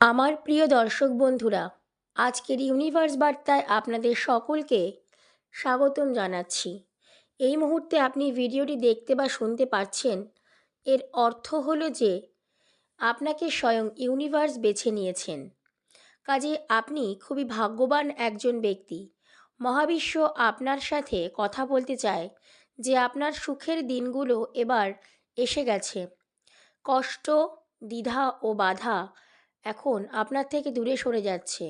আমার প্রিয় দর্শক বন্ধুরা, আজকের ইউনিভার্স বার্তায় আপনাদের সকলকে স্বাগতম জানাচ্ছি। এই মুহূর্তে আপনি ভিডিওটি দেখতে বা শুনতে পাচ্ছেন, এর অর্থ হলো যে আপনাকে স্বয়ং ইউনিভার্স বেছে নিয়েছেন। কাজে আপনি খুবই ভাগ্যবান একজন ব্যক্তি। মহাবিশ্ব আপনার সাথে কথা বলতে চায় যে আপনার সুখের দিনগুলো এবার এসে গেছে। কষ্ট, দ্বিধা ও বাধা এখন আপনার থেকে দূরে সরে যাচ্ছে।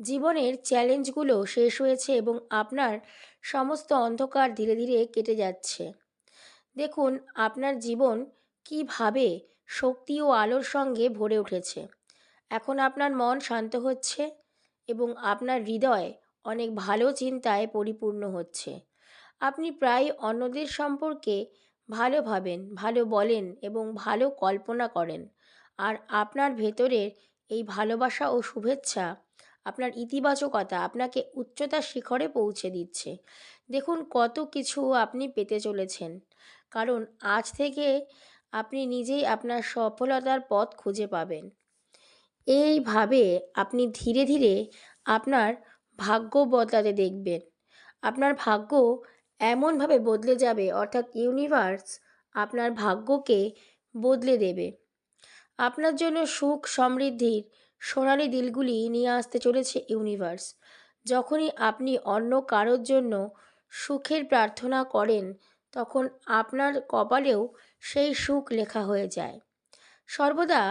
জীবনের চ্যালেঞ্জগুলো শেষ হয়েছে এবং আপনার সমস্ত অন্ধকার ধীরে ধীরে কেটে যাচ্ছে। দেখুন, আপনার জীবন কীভাবে শক্তি ও আলোর সঙ্গে ভরে উঠেছে। এখন আপনার মন শান্ত হচ্ছে এবং আপনার হৃদয় অনেক ভালো চিন্তায় পরিপূর্ণ হচ্ছে। আপনি প্রায় অন্যদের সম্পর্কে ভালো ভাবেন, ভালো বলেন এবং ভালো কল্পনা করেন। আর আপনার ভেতরের এই ভালোবাসা ও শুভেচ্ছা, আপনার ইতিবাচকতা আপনাকে উচ্চতার শিখরে পৌঁছে দিচ্ছে। দেখুন কত কিছু আপনি পেতে চলেছেন। কারণ আজ থেকে আপনি নিজেই আপনার সফলতার পথ খুঁজে পাবেন। এইভাবে আপনি ধীরে ধীরে আপনার ভাগ্য বদলাতে দেখবেন। আপনার ভাগ্য এমনভাবে বদলে যাবে, অর্থাৎ ইউনিভার্স আপনার ভাগ্যকে বদলে দেবে। আপনার জন্য সুখ সমৃদ্ধির সোনালি দিলগুলি নিয়ে আসতে চলেছে ইউনিভার্স। যখনই আপনি অন্য কারোর জন্য সুখের প্রার্থনা করেন, তখন আপনার কপালেও সেই সুখ লেখা হয়ে যায়। সর্বদা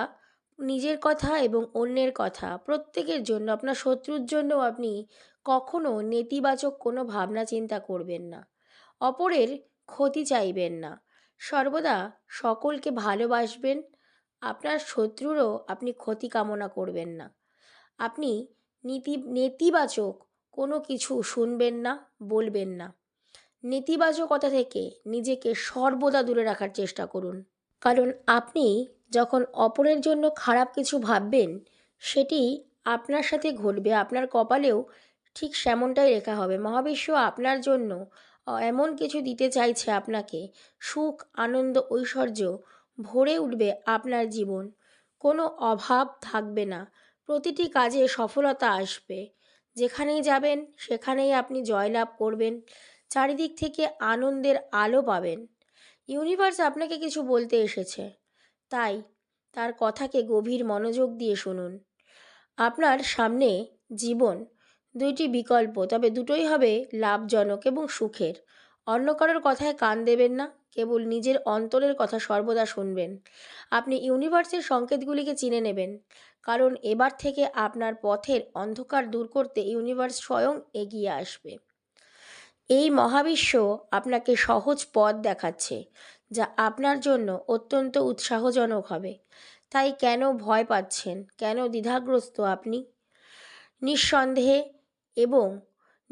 নিজের কথা এবং অন্যের কথা, প্রত্যেকের জন্য, আপনার শত্রুর জন্যও আপনি কখনো নেতিবাচক কোনো ভাবনা চিন্তা করবেন না। অপরের ক্ষতি চাইবেন না। সর্বদা সকলকে ভালোবাসবেন আপনার শত্রুরও আপনি ক্ষতি কামনা করবেন না। আপনি নীতি, নেতিবাচক কোনো কিছু শুনবেন না, বলবেন না। নেতিবাচকতা থেকে নিজেকে সর্বদা দূরে রাখার চেষ্টা করুন। কারণ আপনি যখন অপরের জন্য খারাপ কিছু ভাববেন, সেটি আপনার সাথে ঘটবে, আপনার কপালেও ঠিক সেমনটাই লেখা হবে। মহাবিশ্ব আপনার জন্য এমন কিছু দিতে চাইছে আপনাকে। সুখ, আনন্দ, ঐশ্বর্য ভরে উঠবে আপনার জীবন। কোনো অভাব থাকবে না। প্রতিটি কাজে সফলতা আসবে। যেখানেই যাবেন, সেখানেই আপনি জয়লাভ করবেন। চারিদিক থেকে আনন্দের আলো পাবেন। ইউনিভার্স আপনাকে কিছু বলতে এসেছে। তাই তার কথাকে গভীর মনোযোগ দিয়ে শুনুন। আপনার সামনে জীবন দুইটি বিকল্প, তবে দুটোই হবে লাভজনক এবং সুখের। অন্য কারোর কথায় কান দেবেন না, কেবল নিজের অন্তরের কথা সর্বদা শুনবেন। আপনি ইউনিভার্সের সংকেতগুলিকে চিনে নেবেন, কারণ এবার থেকে আপনার পথের অন্ধকার দূর করতে ইউনিভার্স স্বয়ং এগিয়ে আসবে। এই মহাবিশ্ব আপনাকে সহজ পথ দেখাচ্ছে, যা আপনার জন্য অত্যন্ত উৎসাহজনক হবে। তাই কেন ভয় পাচ্ছেন? কেন দ্বিধাগ্রস্ত আপনি? নিঃসন্দেহে এবং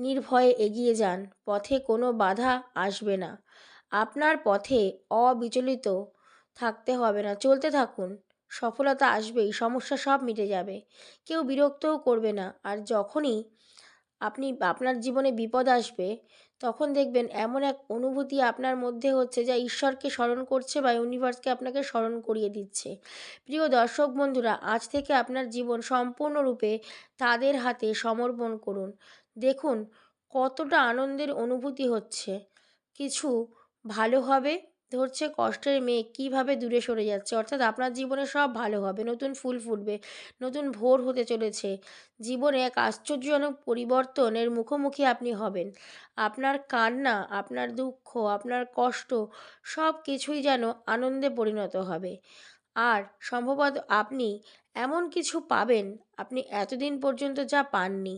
নির্ভয়ে এগিয়ে যান, পথে কোনো বাধা আসবে না। আপনার পথে অবিচলিত থাকতে হবে না, চলতে থাকুন। সফলতা আসবেই, সমস্যা সব মিটে যাবে। কেউ বিরক্তও করবে না, আর যখনই আপনি, আপনার জীবনে বিপদ আসবে, তখন দেখবেন এমন এক অনুভূতি আপনার মধ্যে হচ্ছে যা ঈশ্বরকে স্মরণ করছে বা ইউনিভার্সকে আপনাকে স্মরণ করিয়ে দিচ্ছে। প্রিয় দর্শক বন্ধুরা, আজ থেকে আপনার জীবন সম্পূর্ণরূপে তাদের হাতে সমর্পণ করুন। দেখুন, কতটা আনন্দের অনুভূতি হচ্ছে। কিছু ভালো হবে ধরছে কষ্টের মেয়ে, কীভাবে দূরে সরে যাচ্ছে? অর্থাৎ আপনার জীবনে সব ভালো হবে, নতুন ফুল ফুটবে, নতুন ভোর হতে চলেছে। জীবনে এক আশ্চর্যজনক পরিবর্তনের মুখোমুখি আপনি হবেন। আপনার কান্না, আপনার দুঃখ, আপনার কষ্ট সব কিছুই যেন আনন্দে পরিণত হবে। আর সম্ভবত আপনি এমন কিছু পাবেন, আপনি এতদিন পর্যন্ত যা পাননি।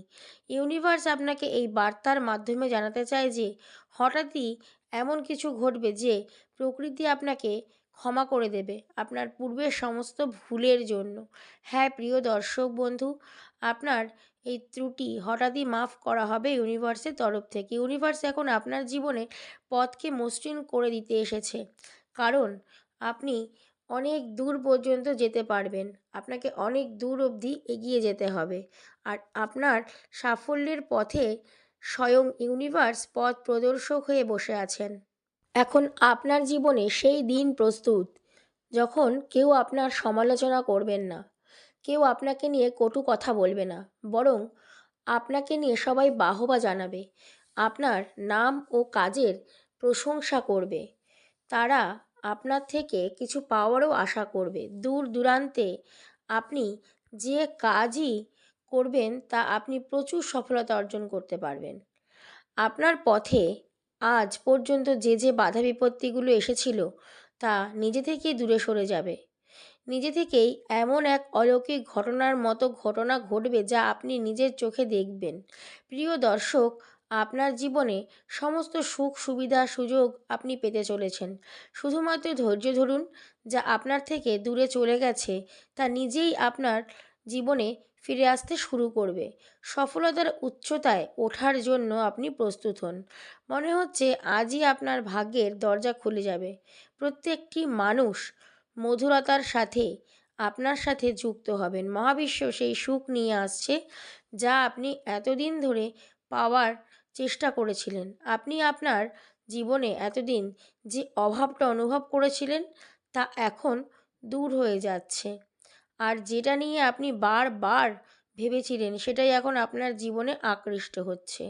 ইউনিভার্স আপনাকে এই বার্তার মাধ্যমে জানাতে চায় যে, হঠাৎই এমন কিছু ঘটবে যে, প্রকৃতি আপনাকে ক্ষমা করে দেবে আপনার পূর্বের সমস্ত ভুলের জন্য। হ্যাঁ প্রিয় দর্শক বন্ধু, আপনার এই ত্রুটি হঠাৎই মাফ করা হবে ইউনিভার্সের তরফ থেকে। ইউনিভার্স এখন আপনার জীবনে পথকে মসৃণ করে দিতে এসেছে। কারণ, আপনি অনেক দূর পর্যন্ত যেতে পারবেন। আপনাকে অনেক দূর অবধি এগিয়ে যেতে হবে। আর আপনার সাফল্যের পথে স্বয়ং ইউনিভার্স পথ প্রদর্শক হয়ে বসে আছেন। এখন আপনার জীবনে সেই দিন প্রস্তুত, যখন কেউ আপনার সমালোচনা করবেন না, কেউ আপনাকে নিয়ে কটু কথা বলবে না, বরং আপনাকে নিয়ে সবাই বাহবা জানাবে, আপনার নাম ও কাজের প্রশংসা করবে। তারা আপনার থেকে কিছু পাওয়ারও আশা করবে। দূর দূরান্তে আপনি যে কাজই করবেন, তা আপনি প্রচুর সফলতা অর্জন করতে পারবেন। আপনার পথে আজ পর্যন্ত যে যে বাধা বিপত্তিগুলো এসেছিল, তা নিজে থেকেই দূরে সরে যাবে। নিজে থেকেই এমন এক অলৌকিক ঘটনার মতো ঘটনা ঘটবে যা আপনি নিজের চোখে দেখবেন। প্রিয় দর্শক আপনার জীবনে সমস্ত সুখ, সুবিধা, সুযোগ আপনি পেতে চলেছেন। শুধুমাত্র ধৈর্য ধরুন, যা আপনার থেকে দূরে চলে গেছে, তা নিজেই আপনার জীবনে ফিরে আসতে শুরু করবে। সফলতার উচ্চতায় ওঠার জন্য আপনি প্রস্তুত হন। মনে হচ্ছে আজই আপনার ভাগ্যের দরজা খুলে যাবে। প্রত্যেকটি মানুষ মধুরতার সাথে আপনার সাথে যুক্ত হবেন। মহাবিশ্ব সেই সুখ নিয়ে আসছে, যা আপনি এতদিন ধরে পাওয়ার চেষ্টা করেছিলেন। আপনি আপনার জীবনে এতদিন যে অভাবটা অনুভব করেছিলেন, তা এখন দূর হয়ে যাচ্ছে। আর যেটা নিয়ে আপনি বারবার ভেবেছিলেন, সেটাই এখন আপনার জীবনে আকৃষ্ট হচ্ছে।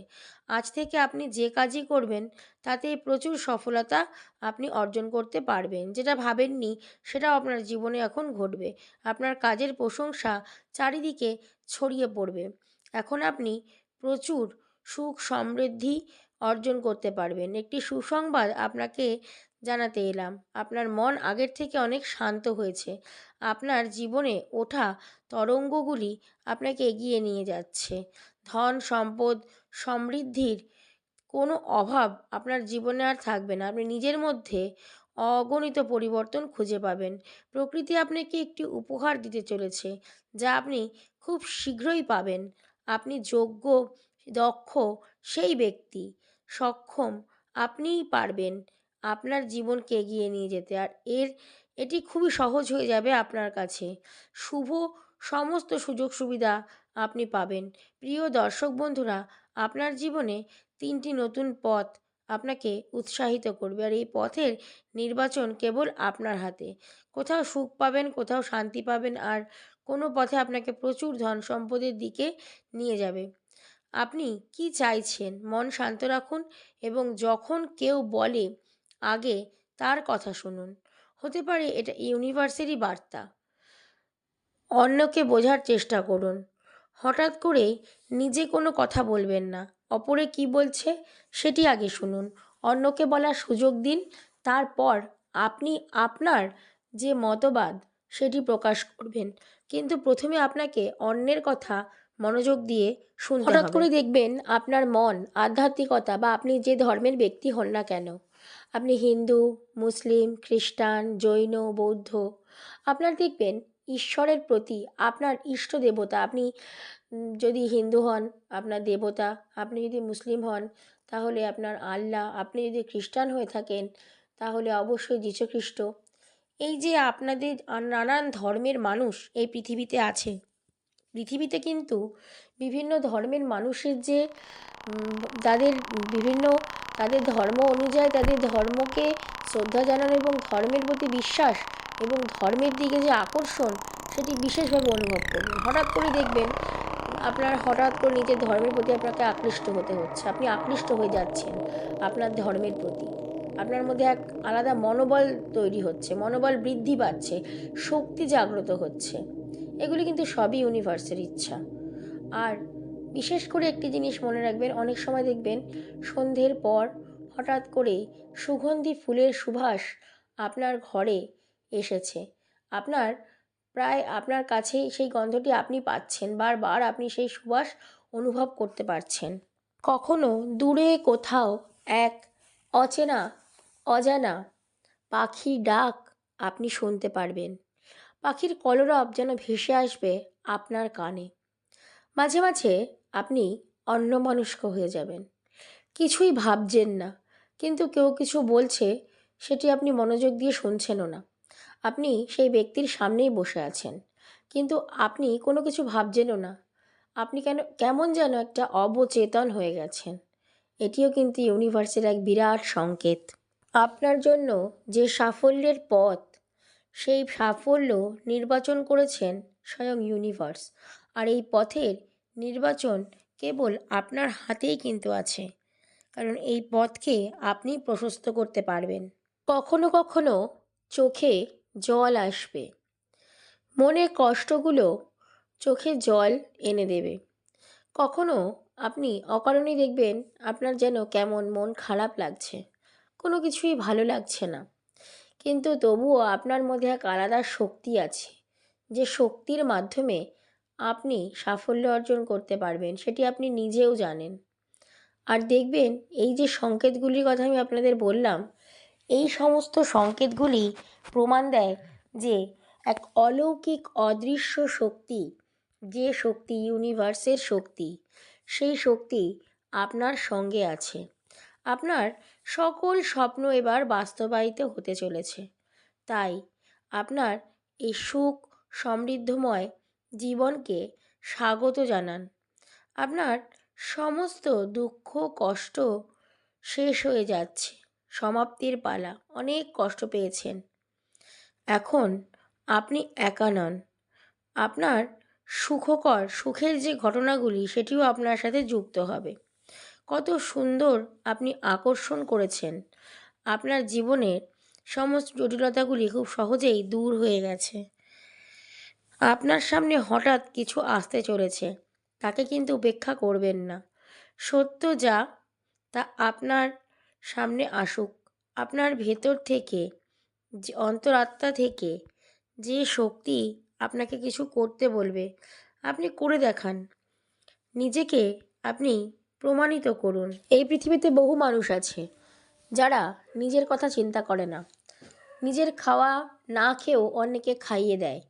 আজ থেকে আপনি যে কাজই করবেন, তাতে প্রচুর সফলতা আপনি অর্জন করতে পারবেন। যেটা ভাবেননি, সেটাও আপনার জীবনে এখন ঘটবে। আপনার কাজের প্রশংসা চারিদিকে ছড়িয়ে পড়বে। এখন আপনি প্রচুর সুখ সমৃদ্ধি অর্জন করতে পারবেন। একটি সুসংবাদ আপনাকে জানাতে এলাম। আপনার মন আগের থেকে অনেক শান্ত হয়েছে। আপনার জীবনে ওঠা তরঙ্গগুলি আপনাকে এগিয়ে নিয়ে যাচ্ছে। ধন, সম্পদ সমৃদ্ধির কোনো অভাব আপনার জীবনে আর থাকবে না। আপনি নিজের মধ্যে অগণিত পরিবর্তন খুঁজে পাবেন। প্রকৃতি আপনাকে একটি উপহার দিতে চলেছে যা আপনি খুব শীঘ্রই পাবেন। আপনি যোগ্য দক্ষ, সেই ব্যক্তি। সক্ষম, আপনিই পারবেন আপনার জীবনকে এগিয়ে নিয়ে যেতে। আর এর, এটি খুবই সহজ হয়ে যাবে আপনার কাছে। শুভ সমস্ত সুযোগ সুবিধা আপনি পাবেন। প্রিয় দর্শক বন্ধুরা, আপনার জীবনে তিনটি নতুন পথ আপনাকে উৎসাহিত করবে। আর এই পথের নির্বাচন কেবল আপনার হাতে। কোথাও সুখ পাবেন, কোথাও শান্তি পাবেন, আর কোনো পথে আপনাকে প্রচুর ধন সম্পদের দিকে নিয়ে যাবে। আপনি কি চাইছেন? মন শান্ত রাখুন এবং যখন কেউ বলে, আগে তার কথা শুনুন। হতে পারে এটা ইউনিভার্সেরই বার্তা। অন্যকে বোঝার চেষ্টা করুন। হঠাৎ করে নিজে কোনো কথা বলবেন না। অপরে কি বলছে সেটি আগে শুনুন। অন্যকে বলার সুযোগ দিন। তারপর আপনি আপনার যে মতবাদ সেটি প্রকাশ করবেন। কিন্তু প্রথমে আপনাকে অন্যের কথা মনোযোগ দিয়ে শুনতে হঠাৎ করে দেখবেন আপনার মন আধ্যাত্মিকতা বা আপনি যে ধর্মের ব্যক্তি হন না কেন আপনি হিন্দু মুসলিম খ্রিস্টান জৈন বৌদ্ধ আপনার দেখবেন ঈশ্বরের প্রতি আপনার ইষ্ট দেবতা আপনি যদি হিন্দু হন আপনার দেবতা আপনি যদি মুসলিম হন তাহলে আপনার আল্লাহ আপনি যদি খ্রিস্টান হয়ে থাকেন তাহলে অবশ্যই যীশুখ্রিস্ট। এই যে আপনাদের নানান ধর্মের মানুষ এই পৃথিবীতে আছে পৃথিবীতে কিন্তু বিভিন্ন ধর্মের মানুষের যে তাদের বিভিন্ন, তাদের ধর্ম অনুযায়ী তাদের ধর্মকে শ্রদ্ধা জানানো এবং ধর্মের প্রতি বিশ্বাস এবং ধর্মের দিকে যে আকর্ষণ, সেটি বিশেষভাবে অনুভব করবেন হঠাৎ করে দেখবেন আপনার, হঠাৎ করে নিজের ধর্মের প্রতি আপনাকে আকৃষ্ট হতে হচ্ছে। আপনি আকৃষ্ট হয়ে যাচ্ছেন আপনার ধর্মের প্রতি। আপনার মধ্যে এক আলাদা মনোবল তৈরি হচ্ছে, মনোবল বৃদ্ধি পাচ্ছে, শক্তি জাগ্রত হচ্ছে। এগুলি কিন্তু সবই ইউনিভার্সের ইচ্ছা। আর বিশেষ করে একটি জিনিস মনে রাখবেন, অনেক সময় দেখবেন সন্ধ্যের পর হঠাৎ করে সুগন্ধি ফুলের সুবাস আপনার ঘরে এসেছে। আপনার প্রায় আপনার কাছেই সেই গন্ধটি আপনি পাচ্ছেন, বারবার আপনি সেই সুবাস অনুভব করতে পারছেন। কখনো দূরে কোথাও এক অচেনা, অজানা পাখির ডাক আপনি শুনতে পারবেন। পাখির কলরব যেন ভেসে আসবে আপনার কানে। মাঝে মাঝে আপনি অন্যমনস্ক হয়ে যাবেন। কিছুই ভাবছেন না, কিন্তু কেউ কিছু বলছে সেটি আপনি মনোযোগ দিয়ে শুনছেনও না। আপনি সেই ব্যক্তির সামনেই বসে আছেন, কিন্তু আপনি কোনো কিছু ভাবছেনও না। আপনি কেন, কেমন যেন একটা অবচেতন হয়ে গেছেন। এটিও কিন্তু ইউনিভার্সের এক বিরাট সংকেত। আপনার জন্য যে সাফল্যের পথ সেই সাফল্য নির্বাচন করেছেন স্বয়ং ইউনিভার্স। আর এই পথের নির্বাচন কেবল আপনার হাতেই কিন্তু আছে। কারণ এই পথকে আপনি প্রশস্ত করতে পারবেন। কখনো কখনো চোখে জল আসবে। মনের কষ্টগুলো চোখে জল এনে দেবে। কখনো আপনি অকারণে দেখবেন আপনার যেন কেমন মন খারাপ লাগছে। কোনো কিছুই ভালো লাগছে না। কিন্তু তবুও আপনার মধ্যে এক আলাদা শক্তি আছে, যে শক্তির মাধ্যমে আপনি সাফল্য অর্জন করতে পারবেন, সেটি আপনি নিজেও জানেন। আর দেখবেন, এই যে সংকেতগুলির কথা আমি আপনাদের বললাম, এই সমস্ত সংকেতগুলি প্রমাণ দেয় যে এক অলৌকিক অদৃশ্য শক্তি, যে শক্তি ইউনিভার্সের শক্তি, সেই শক্তি আপনার সঙ্গে আছে। আপনার সকল স্বপ্ন এবার বাস্তবায়িত হতে চলেছে। তাই আপনার এই সুখ, সমৃদ্ধময় জীবনকে স্বাগত জানান। আপনার সমস্ত দুঃখ, কষ্ট শেষ হয়ে যাচ্ছে। সমাপ্তির পালা। অনেক কষ্ট পেয়েছেন। এখন আপনি একা নন। আপনার সুখকর, সুখের যে ঘটনাগুলি, সেটিও আপনার সাথে যুক্ত হবে। কত সুন্দর আপনি আকর্ষণ করেছেন। আপনার জীবনের সমস্ত জটিলতাগুলি খুব সহজেই দূর হয়ে গেছে। আপনার সামনে হঠাৎ কিছু আসতে চলেছে, তাকে কিন্তু উপেক্ষা করবেন না। সত্য যা, তা আপনার সামনে আসুক। আপনার ভেতর থেকে, যে অন্তরাত্মা থেকে যে শক্তি আপনাকে কিছু করতে বলবে, আপনি করে দেখান। নিজেকে আপনি প্রমাণিত করুন। এই পৃথিবীতে বহু মানুষ আছে, যারা নিজের কথা চিন্তা করে না। নিজের খাওয়া না খেয়েও অন্যকে খাইয়ে দেয়।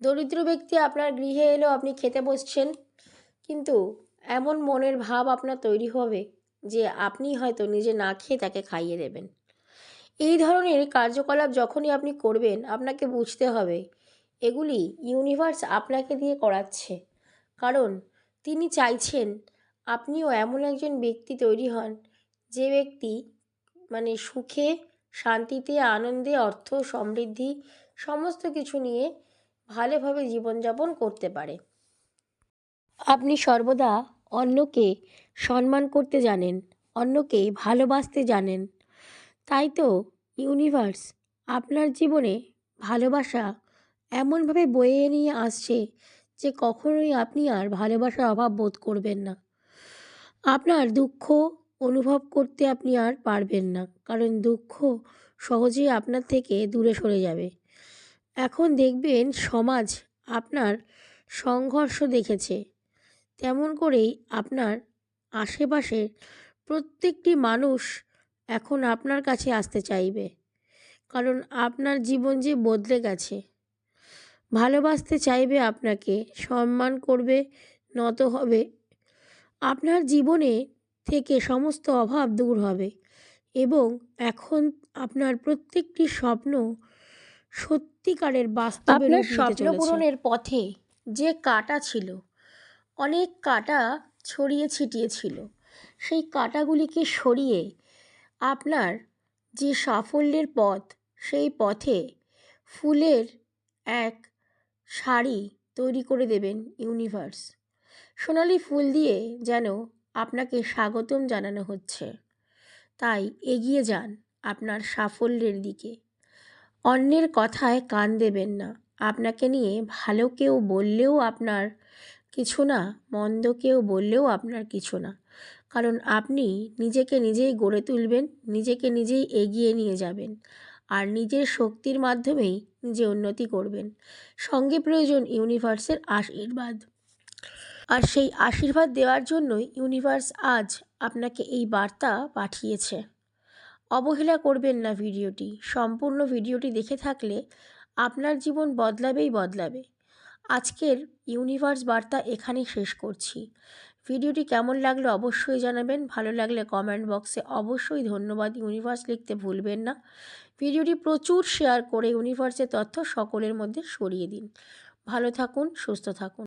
দরিদ্র ব্যক্তি আপনার গৃহে এলেও আপনি খেতে বসছেন, কিন্তু এমন মনের ভাব আপনার তৈরি হবে যে আপনি হয়তো নিজে না খেয়ে তাকে খাইয়ে দেবেন। এই ধরনের কার্যকলাপ যখনই আপনি করবেন, আপনাকে বুঝতে হবে, এগুলি ইউনিভার্স আপনাকে দিয়ে করাচ্ছে। কারণ তিনি চাইছেন আপনিও এমন একজন ব্যক্তি তৈরি হন যে ব্যক্তি মানে সুখে, শান্তিতে, আনন্দে, অর্থ সমৃদ্ধি সমস্ত কিছু নিয়ে ভালোভাবে জীবনযাপন করতে পারে। আপনি সর্বদা অন্যকে সম্মান করতে জানেন, অন্যকে ভালোবাসতে জানেন। তাই তো ইউনিভার্স আপনার জীবনে ভালোবাসা এমনভাবে বয়ে নিয়ে আসছে যে কখনোই আপনি আর ভালোবাসার অভাব বোধ করবেন না। আপনার দুঃখ অনুভব করতে আপনি আর পারবেন না। কারণ দুঃখ সহজেই আপনার থেকে দূরে সরে যাবে। এখন দেখবেন সমাজ আপনার সংঘর্ষ দেখেছে। তেমন করেই আপনার আশেপাশের প্রত্যেকটি মানুষ এখন আপনার কাছে আসতে চাইবে। কারণ আপনার জীবন যে বদলে গেছে। ভালোবাসতে চাইবে আপনাকে, সম্মান করবে, নত হবে আপনার জীবনে থেকে সমস্ত অভাব দূর হবে এবং এখন আপনার প্রত্যেকটি স্বপ্ন সত্যিকারের বাস্তবে আপনার স্বপ্ন পূরণের পথে যে কাটা ছিল অনেক কাটা ছড়িয়ে ছিটিয়ে ছিল সেই কাটাগুলিকে সরিয়ে আপনার যে সাফল্যের পথ সেই পথে ফুলের এক শাড়ি তৈরি করে দেবেন ইউনিভার্স। সোনালি ফুল দিয়ে যেন আপনাকে স্বাগতম জানানো হচ্ছে। তাই এগিয়ে যান আপনার সাফল্যের দিকে। অন্যের কথায় কান দেবেন না। আপনাকে নিয়ে ভালো কেউ বললেও আপনার কিছু না, মন্দ কেউ বললেও আপনার কিছু না। কারণ আপনি নিজেকে নিজেই গড়ে তুলবেন, নিজেকে নিজেই এগিয়ে নিয়ে যাবেন আর নিজের শক্তির মাধ্যমেই নিজে উন্নতি করবেন। সঙ্গে প্রয়োজন ইউনিভার্সের আশীর্বাদ। আর সেই আশীর্বাদ দেওয়ার জন্যই ইউনিভার্স আজ আপনাকে এই বার্তা পাঠিয়েছে। অবহেলা করবেন না ভিডিওটি। সম্পূর্ণ ভিডিওটি দেখে থাকলে আপনার জীবন বদলাবেই বদলাবে। আজকের ইউনিভার্স বার্তা এখানেই শেষ করছি। ভিডিওটি কেমন লাগল অবশ্যই জানাবেন। ভালো লাগলে কমেন্ট বক্সে অবশ্যই ধন্যবাদ। ইউনিভার্স লিখতে ভুলবেন না। ভিডিওটি প্রচুর শেয়ার করে ইউনিভার্সের তথ্য সকলের মধ্যে সরিয়ে দিন। ভালো থাকুন, সুস্থ থাকুন।